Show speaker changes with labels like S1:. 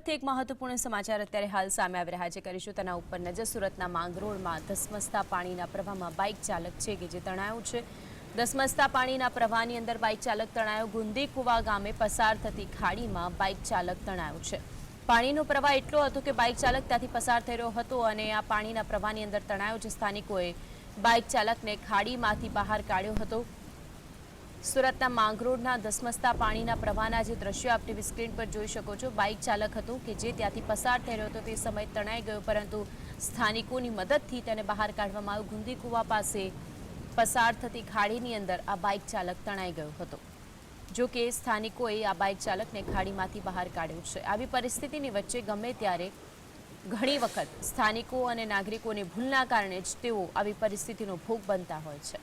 S1: સુરતથી એક મહત્વપૂર્ણ સમાચાર અત્યારે હાલ સામે આવી રહ્યા છે. કરીશું તેના ઉપર નજર. સુરતના માંગરોળમાં ધસમસતા પાણીના પ્રવાહમાં બાઇક ચાલક છે કે જે તણાયું છે? ધસમસતા પાણીના પ્રવાહની અંદર બાઇક ચાલક તણાયો. ગુંદી કુવા ગામે પસાર થતી ખાડીમાં બાઇક ચાલક તણાયો છે. પાણીનો પ્રવાહ એટલો હતો કે બાઇક ચાલક ત્યાંથી પસાર થઈ રહ્યો હતો અને આ પાણીના પ્રવાહની અંદર તણાયો છે સ્થાનિકોએ બાઇક ચાલકને ખાડીમાંથી બહાર કાઢ્યો હતો. સુરતના માંગરોળના ધસમસતા પાણીના પ્રવાહના જે દ્રશ્યો આપ ટીવી સ્ક્રીન પર જોઈ શકો છો. બાઇક ચાલક હતું કે જે ત્યાંથી પસાર થઈ રહ્યો હતો તે સમય તણાઈ ગયો, પરંતુ સ્થાનિકોની મદદથી તેને બહાર કાઢવામાં આવ્યું. ગુંદી કુવા પાસે પસાર થતી ખાડીની અંદર આ બાઇક ચાલક તણાઈ ગયો હતો. જો કે સ્થાનિકોએ આ બાઇક ચાલકને ખાડીમાંથી બહાર કાઢ્યો છે. આવી પરિસ્થિતિની વચ્ચે ગમે ત્યારે ઘણી વખત સ્થાનિકો અને નાગરિકોની ભૂલના કારણે જ તેઓ આવી પરિસ્થિતિનો ભોગ બનતા હોય છે.